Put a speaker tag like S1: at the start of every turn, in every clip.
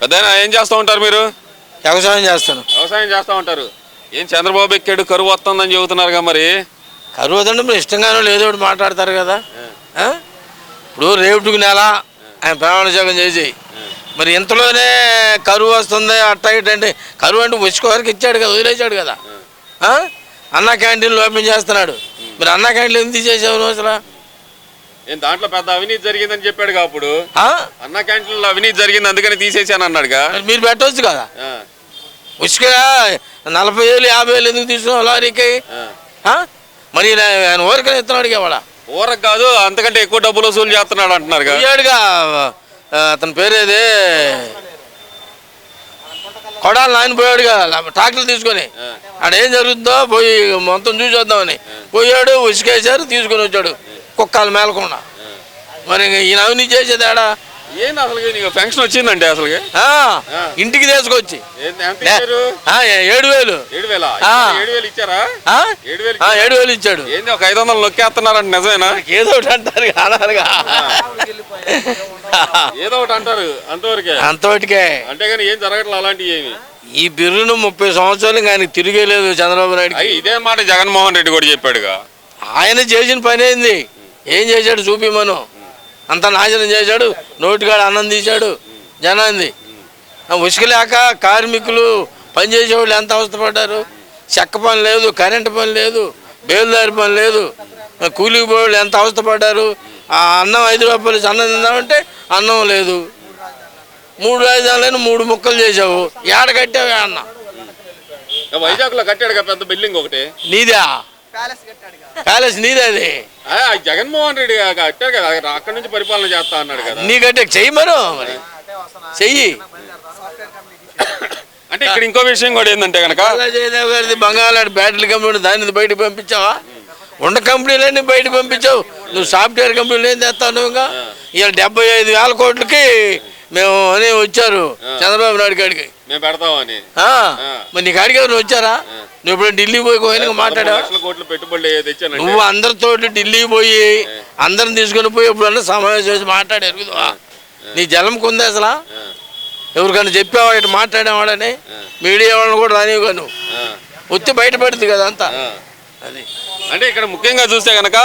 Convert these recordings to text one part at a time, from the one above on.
S1: పెద్ద ఏం చేస్తూ ఉంటారు మీరు?
S2: వ్యవసాయం చేస్తాను.
S1: వ్యవసాయం చేస్తూ ఉంటారు. ఏం చంద్రబాబు ఎక్కాడు కరువు వస్తుందని చెబుతున్నారుగా మరి?
S2: కరువు వదంటే మీరు ఇష్టంగానో లేదో ఒకటి మాట్లాడతారు కదా. ఆ? ఇప్పుడు రేవుటికి నెల ఆయన ప్రమాణోత్సవం చేసి మరి ఇంతలోనే కరువు వస్తుంది అట్ట ఇట్ట అంటే కరువు అంటే వచ్చుకోవడానికి ఇచ్చాడు కదా వదిలేశాడు కదా. ఆ? అన్న క్యాంటీన్లు ఓపెన్ చేస్తున్నాడు. మరి అన్న క్యాంటీన్లు ఎందుకు తీసేసావు నువ్వు అసలు?
S1: ఏం దాంట్లో పెద్ద అవినీతి జరిగిందని చెప్పాడుగా అప్పుడు? అన్న క్యాంటీన్లో అవినీతి జరిగింది అందుకని తీసేసాను అన్నాడుగా.
S2: మరి పెట్టవచ్చు కదా. ఉసుక నలభై వేలు యాభై వేలు ఎందుకు తీసుకున్నావు లారీకి? మరి ఆయన ఊరికనే ఇస్తున్నాడు ఇవాళ.
S1: ఊరకు కాదు అంతకంటే ఎక్కువ డబ్బులు వసూలు చేస్తున్నాడు
S2: ఆ, అతని పేరేది? కొడాలి నాయన పోయాడుగా ట్రాక్టర్ తీసుకొని. ఆడ ఏం జరుగుతుందో పోయి మొత్తం చూసి వద్దామని పోయాడు ఉసుకేశారు తీసుకొని వచ్చాడు. కుక్కలు మేలకుండా. మరి ఈయన అవినీతి చేసేది ఆడ
S1: ఏంది అసలు నీకు వచ్చిందంటే అసలు
S2: ఇంటికి తీసుకొచ్చి. ఏడు వేలు.
S1: ఏడు వేల. ఏడు వేలు ఇచ్చారా? ఏడు వేలు
S2: ఇచ్చాడు.
S1: ఏంది ఒక ఐదు వందలు నొక్కేస్తున్నారంట నిజమేనా?
S2: ఏదో ఒకటి అంటారు అనాలిగా
S1: ఏదో ఒకటి అంటారు అంతవరకే.
S2: అంతవరకే.
S1: అంతేగాని ఏం జరగట్లేదు అలాంటివి ఏమి?
S2: ఈ బిర్రును ముప్పై సంవత్సరాలు ఆయనకి తిరిగేలేదు చంద్రబాబు నాయుడు
S1: ఇదే మాట జగన్మోహన్ రెడ్డి కూడా చెప్పాడుగా.
S2: ఆయన చేసిన పని ఏంది? ఏం చేశాడు చూపిమను అంత నాశనం చేశాడు. నోటికాడ అన్నం తీశాడు. జనాన్ని ఆ ఉసుక లేక కార్మికులు పనిచేసేవాళ్ళు ఎంత అవస్థపడ్డారు? చెక్క పని లేదు కరెంటు పని లేదు బేలుదారి పని లేదు. కూలికి పోయేవాళ్ళు ఎంత అవస్థపడ్డారు? ఆ అన్నం ఐదు రూపాయలు అన్నం తిందామంటే అన్నం లేదు. మూడు రాజధానులను మూడు ముక్కలు చేసావు ఏడ కట్టావే అన్న?
S1: వైజాగ్లో కట్టాడుగా పెద్ద బిల్డింగ్ ఒకటి.
S2: నీదా? ప్యాలెస్ నీదే అది
S1: జగన్మోహన్ రెడ్డి కట్టాడు కదా అక్కడి నుంచి పరిపాలన చేస్తా అన్నాడు కదా.
S2: నీకంటే చెయ్యి మరో మరి. చెయ్యి.
S1: అంటే ఇక్కడ ఇంకో విషయం కూడా ఏంటంటే కనుక
S2: అలా జయదేవ్ గారిది బంగాళాడు బ్యాటరీ కంపెనీ దాన్ని బయటకు పంపించావా? ఉన్న కంపెనీలన్నీ బయట పంపించావు. నువ్వు సాఫ్ట్వేర్ కంపెనీలు ఏం చేస్తావు నువ్వు ఇంకా? ఇవాళ డెబ్బై ఐదు వేల కోట్లకి మేము అని వచ్చారు. చంద్రబాబు నాయుడు కాడికి.
S1: మేము పెడతామని
S2: మరి నీ కాడికి ఎవరు వచ్చారా? నువ్వు ఇప్పుడు ఢిల్లీ పోయి పోయిన మాట్లాడావా? నువ్వు అందరితో ఢిల్లీ పోయి అందరిని తీసుకొని పోయి ఎప్పుడన్నా సమావేశం చేసి మాట్లాడారు. నీ జలం కొంది అసలు? ఎవరికైనా చెప్పావా ఇటు మాట్లాడేవాడని మీడియా వాళ్ళని కూడా రానివ్వగా నువ్వు. వచ్చి బయటపడుతుంది కదా అంతా. అది.
S1: అంటే ఇక్కడ ముఖ్యంగా చూస్తే కనుక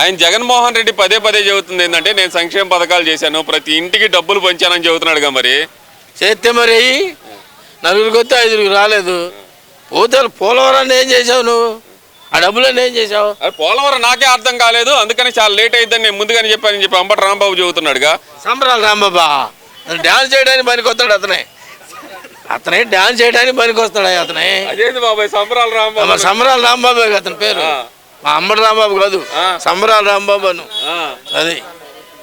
S1: ఆయన జగన్మోహన్ రెడ్డి పదే పదే చెబుతుంది ఏంటంటే నేను సంక్షేమ పథకాలు చేశాను ప్రతి ఇంటికి డబ్బులు పంచానని చెబుతున్నాడుగా మరి.
S2: చేస్తే మరి నలుగురికి వస్తే ఐదుగురికి రాలేదు. పోతే పోలవరాన్ని ఏం చేసావు నువ్వు? ఆ డబ్బులన్నీ ఏం చేసావు
S1: అది పోలవరం నాకే అర్థం కాలేదు. అందుకని చాలా లేట్ అయిద్దని నేను ముందుగానే చెప్పానని చెప్పి అంబటి రాంబాబు చెబుతున్నాడుగా.
S2: సంబరాలు రాంబాబా. డాన్స్ చేయడానికి పనికి వస్తాడు అతనే. అతనే డాన్స్ చేయడానికి పనికి వస్తాడు అతనే.
S1: అదేంది బాబాయ్ సంబరాలు రాంబాబు.
S2: సంబరాల రాంబాబు అతని పేరు. మా అమ్మడి రాంబాబు కాదు. సంబరాల రాంబాబు అను. అది.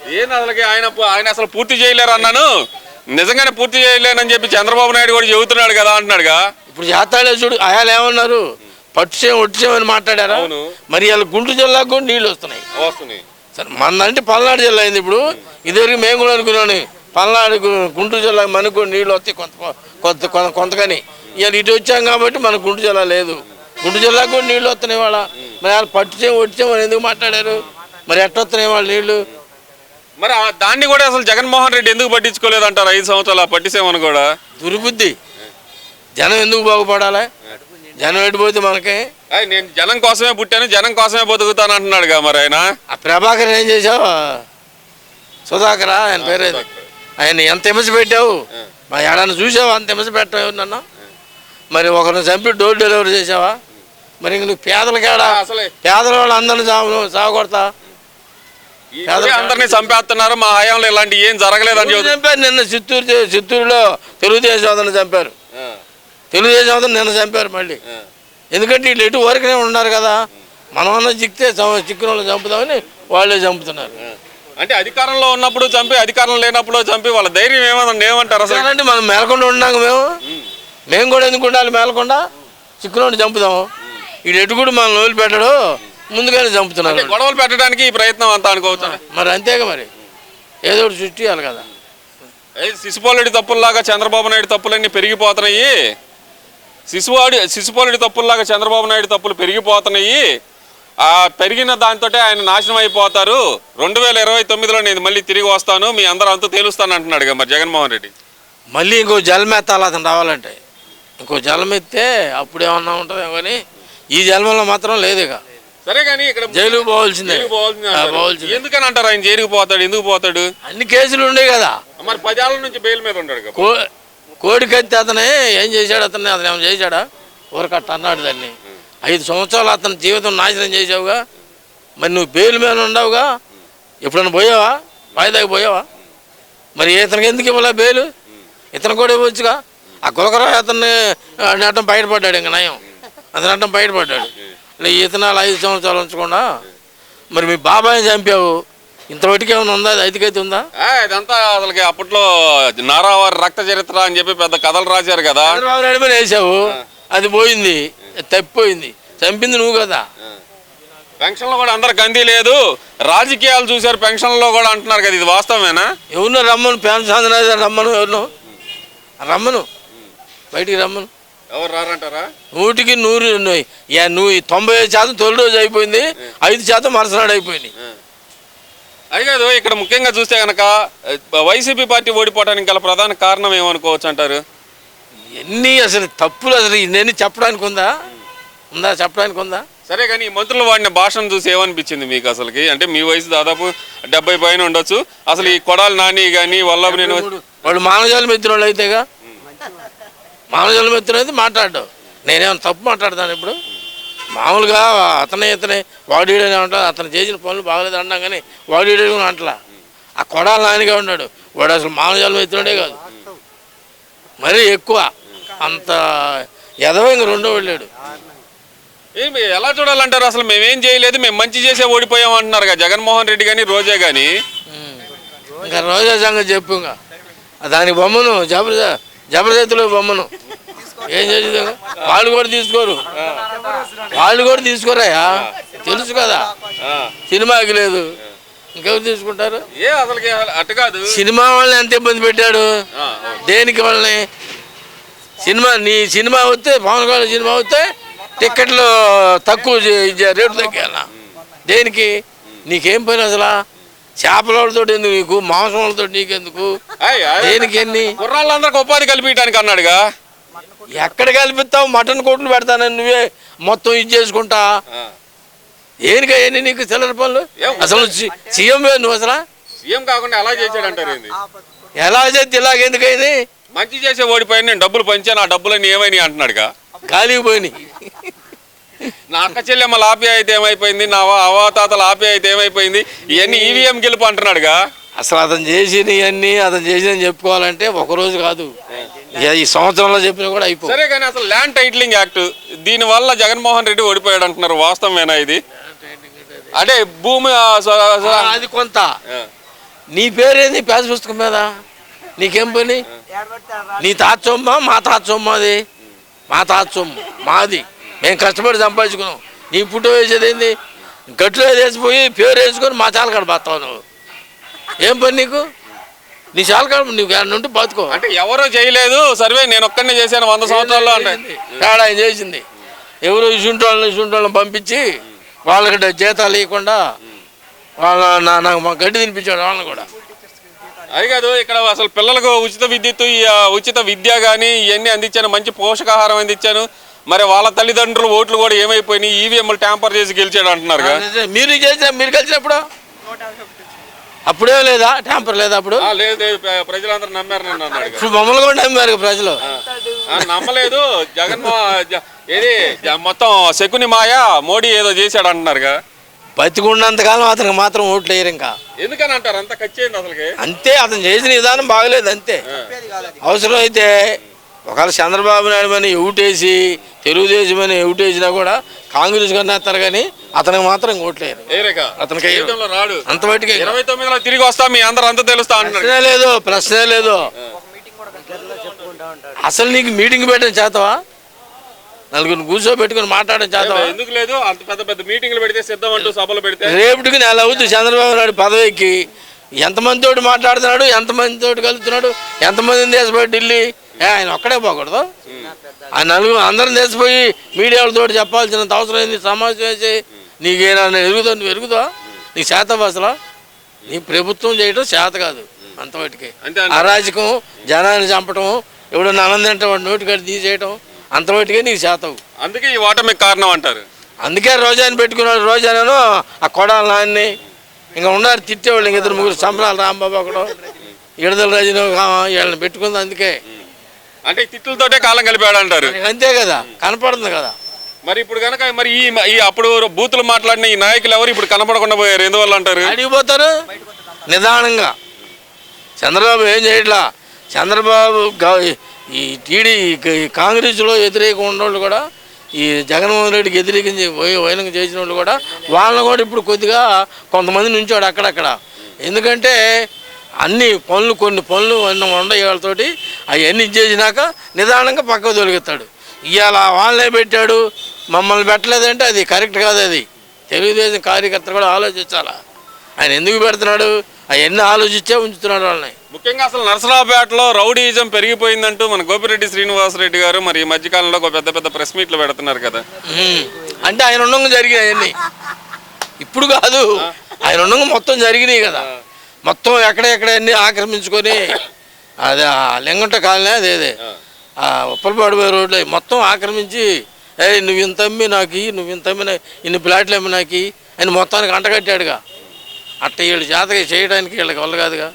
S1: ఏంది అసలుకి ఆయన ఆయన అసలు పూర్తి చేయలేరు అన్నాను. నిజంగానే పూర్తి చేయలేనని చెప్పి చంద్రబాబు నాయుడు కూడా చెబుతున్నాడు కదా అంటున్నాడుగా.
S2: ఇప్పుడు చేస్తాడే చూడు అయాలు ఏమన్నారు? పట్టుసేం ఒట్టుసేమని మాట్లాడారా. మరి వాళ్ళ గుంటూరు జిల్లాకు కూడా నీళ్ళు వస్తున్నాయి.
S1: వస్తున్నాయి.
S2: సరే మందంటే పల్నాడు జిల్లా అయింది ఇప్పుడు. ఇదివరకు మేము కూడా అనుకున్నాను పల్నాడు గుంటూరు జిల్లా మనకు నీళ్ళు వస్తాయి కొంత కొంత కొంత- కొంతకని. ఇవాళ ఇటు వచ్చాం కాబట్టి మన గుంటూరు జిల్లా లేదు. గుంటూరు జిల్లాకు కూడా నీళ్ళు వస్తున్నాయి వాళ్ళ మరి వాళ్ళు పట్టుచేం ఒట్టుచేమని ఎందుకు మాట్లాడారు? మరి ఎట్ట వస్తున్నాయి వాళ్ళ నీళ్ళు?
S1: మరి ఆ దాన్ని కూడా అసలు జగన్మోహన్ రెడ్డి ఎందుకు పట్టించుకోలేదు అంటారు ఐదు సంవత్సరాలు ఆ పట్టిసేమని కూడా?
S2: దుర్బుద్ధి. జనం ఎందుకు బాగుపడాలి? జనం ఎడిపోతే మనకి?
S1: నేను జనం కోసమే పుట్టాను జనం కోసమే బతుకుతాను అంటున్నాడుగా మరి ఆయన.
S2: ఆ ప్రభాకర్ ఏం చేసావు సుధాకరా ఆయన పేరేది ఆయన ఎంత హింస పెట్టావు? మా ఏడాన్ని చూసావా? అంత హింస పెట్టావు నన్ను మరి ఒకరిని చంపి డోర్ డెలివరీ చేసావా మరి నువ్వు పేదలకేడా
S1: అసలే.
S2: పేదల వాళ్ళు అందరిని చావు
S1: ఊరే అందరినీ చంపేస్తున్నారు మా హయాంలో ఇలాంటి ఏం జరగలేదని
S2: చంపారు? నిన్న చిత్తూరు చిత్తూరులో తెలుగుదేశం అతను చంపారు. తెలుగుదేశం అతను నిన్న చంపారు మళ్ళీ. ఎందుకంటే వీళ్ళు ఎటు వరకునే ఉన్నారు కదా మనం అన్న చిక్తే చిక్కిన వాళ్ళు చంపుదామని వాళ్ళే చంపుతున్నారు.
S1: అంటే అధికారంలో ఉన్నప్పుడు చంపి అధికారం లేనప్పుడు చంపి వాళ్ళ ధైర్యం ఏమన్నా ఏమంటారు అసలు?
S2: అంటే మనం మేలకుండా ఉన్నాక మేము. మేము కూడా ఎందుకు ఉండాలి మేలకుండా? చిక్కులోని చంపుదాం వీడు ఎటు కూడా మనం నోలు పెట్టడు ముందుగానే చంపుతున్నారు
S1: అంటే గొడవలు పెట్టడానికి ఈ ప్రయత్నం అంతా అనుకోవచ్చు?
S2: మరి అంతేగా మరి. ఏదో ఒకటి సృష్టియాలి కదా.
S1: శిశుపాలుడి తప్పుల్లాగా చంద్రబాబు నాయుడు తప్పులన్నీ పెరిగిపోతున్నాయి. శిశువాడి శిశుపాలుడి తప్పుల్లాగా చంద్రబాబు నాయుడు తప్పులు పెరిగిపోతున్నాయి. ఆ పెరిగిన దాంతో ఆయన నాశనం అయిపోతారు. రెండు వేల ఇరవై తొమ్మిదిలో నేను మళ్ళీ తిరిగి వస్తాను. మీ అందరూ అంతా తేలుస్తాను అంటున్నాడు కదా మరి జగన్మోహన్ రెడ్డి.
S2: మళ్ళీ ఇంకో జలం ఎత్తాలి అతను రావాలంటే. ఇంకో జలం ఎత్తే అప్పుడు ఏమన్నా ఉంటుంది కానీ ఈ జన్మలో మాత్రం లేదు ఇక
S1: సరే కానీ ఇక్కడ
S2: జైలుకు పోవాల్సిందే
S1: జైలుకు పోవాల్సిందే.
S2: ఆ,
S1: అంటారు.
S2: పోవాల్సిందే.
S1: ఎందుకని అంటారు? ఆయన జైలుకు పోతాడు ఎందుకు పోతాడు?
S2: అన్ని కేసులు ఉండే కదా.
S1: మరి పదేళ్ళ నుంచి బెయిల్ మీద ఉన్నాడు కదా.
S2: కో కోడికత్తి అతనే ఏం చేశాడు? అతన్ని అతను ఏమైనా చేశాడా? ఊరకట్ట అన్నాడు దాన్ని. ఐదు సంవత్సరాలు అతని జీవితం నాశనం చేసావుగా మరి నువ్వు బెయిల్ మీద ఉండవుగా ఎప్పుడైనా పోయావా? వాయిదాకి పోయావా? మరి ఇతనికి ఎందుకు ఇవ్వాలా బెయిల్? ఇతను కూడా ఇవ్వచ్చుగా? ఆ కులకరావు అతన్ని నట్టం బయటపడ్డాడు ఇంకా నయం. అతను నట్టం బయటపడ్డాడు. ఇలా ఇతనాలు ఐదు సంవత్సరాలు ఉంచకుండా మరి మీ బాబాయ్ని చంపావు. ఇంతవరకు ఏమైనా ఉందా? అది ఐదుకైతే ఉందా?
S1: ఇదంతా అసలుకి అప్పట్లో నారావారి రక్త చరిత్ర అని చెప్పి పెద్ద కథలు రాశారు కదా.
S2: చంద్రబాబు వేసావు. అది పోయింది. తప్పిపోయింది. చంపింది నువ్వు కదా.
S1: పెన్షన్లో కూడా అందరు గంది లేదు. రాజకీయాలు చూశారు పెన్షన్లో కూడా అంటున్నారు కదా. ఇది వాస్తవమేనా?
S2: ఎవరినో రమ్మను. పెన్షన్ రమ్మను ఎవరినో. రమ్మను. బయటికి రమ్మను.
S1: ఎవరు రారంటారా?
S2: నూటికి నూరు నువ్వు తొంభై ఐదు శాతం తొలి రోజు అయిపోయింది ఐదు శాతం మరుసనాడు అయిపోయింది.
S1: అది కాదు ఇక్కడ ముఖ్యంగా చూస్తే కనుక వైసీపీ పార్టీ ఓడిపోవడానికి గల ప్రధాన కారణం ఏమనుకోవచ్చు అంటారు?
S2: ఎన్ని అసలు తప్పులు అసలు ఇన్ని చెప్పడానికి ఉందా? ఉందా? చెప్పడానికి ఉందా?
S1: సరే కానీ ఈ మంత్రులు వాడిన భాషను చూసి ఏమనిపించింది మీకు అసలుకి? అంటే మీ వయసు దాదాపు డెబ్బై పైన ఉండొచ్చు. అసలు ఈ కొడాలి నాని కానీ వల్లభ నేను
S2: వాళ్ళు మానవజాలం వాళ్ళు అయితేగా మానవజాలం ఎత్తిన అయితే మాట్లాడ్డావు నేనేమైనా తప్పు మాట్లాడతాను ఇప్పుడు? మామూలుగా అతనే ఇతనే వాడీడని అంటా అతను చేసిన పనులు బాగలేదు అన్నా కానీ వాడీడని అంటలా. ఆ కొడాలి నానిగా ఉన్నాడు. వాడు అసలు మానవజాలం ఎత్తినడే కాదు. మరీ ఎక్కువ. అంత ఎదవంగా రెండో వెళ్ళాడు
S1: ఎలా చూడాలంటారు? అసలు మేమేం చేయలేదు మేము మంచి చేసే ఓడిపోయాం అంటున్నారు కదా జగన్మోహన్ రెడ్డి కానీ రోజే కానీ
S2: ఇంకా రోజా సంగతి చెప్పు ఇంకా. దానికి బొమ్మను జబర్ జబర్దత్తులో బొమ్మను. ఏం చేసేది? వాళ్ళు కూడా తీసుకోరు. వాళ్ళు కూడా తీసుకోరాయా? తెలుసు కదా. సినిమాకి లేదు. ఇంకెవరు తీసుకుంటారు?
S1: ఏ అసలుకి అటు కాదు.
S2: సినిమా వాళ్ళని ఎంత ఇబ్బంది పెట్టాడు? దేనికి వాళ్ళని? సినిమా నీ సినిమా వస్తే పవన్ కళ్యాణ్ సినిమా వస్తే టిక్కెట్లు తక్కువ రేటు తగ్గాల. దేనికి? నీకేం పని అసలు? చేపల వాళ్ళతో ఎందుకు నీకు? మాంసం వాళ్ళతో నీకెందుకు?
S1: ఆయ్, ఆయ్.
S2: దేనికి ఎన్ని
S1: కుర్రాళ్ళందరికి ఉపాధి కల్పించడానికి అన్నాడుగా.
S2: ఎక్కడ కల్పిస్తావు? మటన్ కోట్లు పెడతానని నువ్వే మొత్తం ఇది చేసుకుంటా. దేనికి అవన్నీ నీకు చిల్లర పనులు?
S1: ఏం?
S2: అసలు సీఎం ఏ నువ్వు అసలు?
S1: సీఎం కాకుండా ఎలా చేశాడంటారు
S2: ఎలా చేస్తే ఇలాగెందుకైంది
S1: మంచి చేసే ఓడిపోయాను నేను డబ్బులు పంచాను ఆ డబ్బులన్నీ ఏమైనాయి అంటున్నాడుగా.
S2: ఖాళీకి పోయినాయి.
S1: నా అక్క చెల్లెమ్మల ఆప్యాయత ఏమైపోయింది? నా అవ- అవాతాతల ఆప్యాయత ఏమైపోయింది? ఇవన్నీ ఈవీఎం గెలుపు అంటున్నాడుగా.
S2: అసలు అతను చేసినవన్నీ అతను చేసిన చెప్పుకోవాలంటే ఒక రోజు కాదు. ఈ సంవత్సరంలో చెప్పినా కూడా అయిపో
S1: సరే కానీ అసలు ల్యాండ్ టైటిలింగ్ యాక్ట్ దీని వల్ల జగన్మోహన్ రెడ్డి ఓడిపోయాడు అంటున్నారు. వాస్తవమేనా ఇది? అంటే భూమి
S2: అది కొంత. నీ పేరేంది? పేద పుస్తకం మీద? నీకేం పని? నీ తాత్సొమ్మ మా తాత్సొమ్మ అది. మా తాత్సొమ్ము మాది. మేము కష్టపడి సంపాదించుకున్నాం. నీ పుట్టు వేసేది ఏంది? గట్లో వేసిపోయి పేరు వేసుకొని మా చాలకాడ బతావు నువ్వు ఏం పని నీకు? నీ చాలకాడ నీకు ఏమన్నా ఉంటే బతుకో.
S1: అంటే ఎవరో చేయలేదు సర్వే నేను ఒక్కడినే చేశాను వంద సంవత్సరాల్లో అంటే.
S2: ఆయన చేసింది. ఎవరు ఇసుంటి వాళ్ళని ఇసుంటి వాళ్ళని పంపించి వాళ్ళకి జీతాలు ఇవ్వకుండా వాళ్ళ నా నాకు మా గడ్డి తినిపించాడు వాళ్ళని కూడా.
S1: అది కాదు ఇక్కడ అసలు పిల్లలకు ఉచిత విద్యుత్ ఉచిత విద్య కానీ ఇవన్నీ అందించాను మంచి పోషకాహారం అందించాను. మరి వాళ్ళ తల్లిదండ్రులు ఓట్లు కూడా ఏమైపోయినాయి? ఈవీఎంలు ట్యాంపర్ చేసి గెలిచాడు అంటున్నారుగా
S2: అదే, మీరు చేసిన మీరు కలిసినప్పుడు అప్పుడే లేదా? టెంపర్ లేదా అప్పుడు?
S1: లేదు లేదు, ప్ర- ప్రజలందరూ నమ్మారు నన్ను
S2: మమ్మల్ని కూడా నమ్మారు ప్రజలు.
S1: నమ్మలేదు. జగన్మోహన్ జ- ఏది మొత్తం శకుని మాయ మోడీ ఏదో చేశాడు అంటున్నారుగా
S2: బతికున్నంతకాలం అతనికి మాత్రం ఓట్లు వేయరు ఇంకా.
S1: ఎందుకని అంటారు? అంత ఖర్చయింది అసలుకి?
S2: అంతే అతను చేసిన విధానం బాగలేదు అంతే. అవసరం అయితే ఒకవేళ చంద్రబాబు నాయుడు అని ఎవటేసి తెలుగుదేశం అని ఎవటేసినా కూడా కాంగ్రెస్ కన్నా వేస్తారు కానీ అతనికి మాత్రం ఓట్లేరు. అతనికి
S1: రాడు?
S2: అంత మటుకే
S1: ఇరవై తొమ్మిదిలో తిరిగి వస్తా మీ అందరూ అంతా తెలుస్తా
S2: ప్రశ్నే లేదు ప్రశ్నే లేదు. అసలు నీకు మీటింగ్ పెట్టడం చేతవా? నలుగురిని కూర్చోబెట్టుకుని మాట్లాడడం చేతవా?
S1: ఎందుకు లేదు? అంత పెద్ద పెద్ద మీటింగ్లు పెడితే సిద్ధం అంటూ సభలు పెడితే.
S2: రేపటికి నెల అవుతుంది చంద్రబాబు నాయుడు పదవికి. ఎంతమంది తోటి మాట్లాడుతున్నాడు? ఎంతమంది తోటి కలుగుతున్నాడు ఎంతమందిని దేశపోయి ఢిల్లీ ఏ ఆయన ఒక్కడే పోకూడదు. ఆ నలుగురు అందరం దేశపోయి మీడియాలతో చెప్పాల్సినంత అవసరం ఏంది? సమాజం వేసి నీకేనా ఎరుగుతావు నువ్వు ఎరుగుతావా నీకు శాతం అసలు? నీ ప్రభుత్వం చేయడం చేత కాదు
S1: అంతే అంటారు.
S2: అరాజకం జనాన్ని చంపటం ఎవడన్నా ఆనందంటే వాడు నోటికాడ తీసేయటం అంతవరకే నీకు చేతవు
S1: అందుకే ఈ ఓటమికి కారణం అంటారు.
S2: అందుకే రోజాని పెట్టుకున్నాడు. రోజాను ఆ కొడాల నాన్ని ఇంకా ఉన్నారు తిట్టేవాళ్ళు ఇంక ఇద్దరు ముగ్గురు సంబరాలు రాంబాబు ఒకడు ఇడదల రజని వీళ్ళని పెట్టుకుంది అందుకే.
S1: అంటే తిట్లతోటే కాలం గలిపాడు అంటారు.
S2: అంతే కదా కనపడుతుంది కదా.
S1: మరి ఇప్పుడు కనుక మరి ఈ ఈ అప్పుడు బూతులు మాట్లాడిన ఈ నాయకులు ఎవరు ఇప్పుడు కనపడకుండా పోయారు? ఎందువల్ల అంటారు?
S2: అడిగిపోతారు నిదానంగా. చంద్రబాబు ఏం చేయట్లా? చంద్రబాబు ఈ టీడీ కాంగ్రెస్లో వ్యతిరేకం ఉన్నోళ్ళు కూడా ఈ జగన్మోహన్ రెడ్డికి వ్యతిరేకించి వైనం చేసిన వాళ్ళు కూడా వాళ్ళని కూడా ఇప్పుడు కొద్దిగా కొంతమంది నుంచాడు అక్కడక్కడ. ఎందుకంటే అన్ని పనులు కొన్ని పనులు అన్న ఉండయి వాళ్ళతోటి అవన్నీ ఇచ్చేసినాక నిదానంగా పక్కకు తొలగిస్తాడు. ఇవాళ వాళ్ళనే పెట్టాడు మమ్మల్ని పెట్టలేదంటే అది కరెక్ట్ కాదు అది. తెలుగుదేశం కార్యకర్తలు కూడా ఆలోచించాలా? ఆయన ఎందుకు పెడుతున్నాడు? అవన్నీ ఆలోచించే ఉంచుతున్నాడు వాళ్ళని.
S1: ముఖ్యంగా అసలు నరసరావుపేటలో రౌడీయిజం పెరిగిపోయిందంటూ మన గోపిరెడ్డి శ్రీనివాసరెడ్డి గారు మరి ఈ మధ్యకాలంలో ఒక పెద్ద పెద్ద ప్రెస్ మీట్లు పెడుతున్నారు కదా.
S2: అంటే ఆయన ఉండగా జరిగినాయి అవన్నీ. ఇప్పుడు కాదు. ఆయన ఉండగా మొత్తం జరిగినాయి కదా. మొత్తం ఎక్కడెక్కడ అన్ని ఆక్రమించుకొని అదే ఆ లింగంట కాలనీ అదేదే ఆ. ఉప్పలపాడు పోయే రోడ్లో మొత్తం ఆక్రమించి ఏ నువ్వు ఇంత అమ్మి నాకు నువ్వు ఇంత అమ్మి ఇన్ని ప్లాట్లు అమ్మి నాకు ఇయ్యి" అని మొత్తానికి అంటగట్టాడుగా అట్ట వీళ్ళు చేతగా చేయడానికి వీళ్ళకి వల్ల కాదుగా.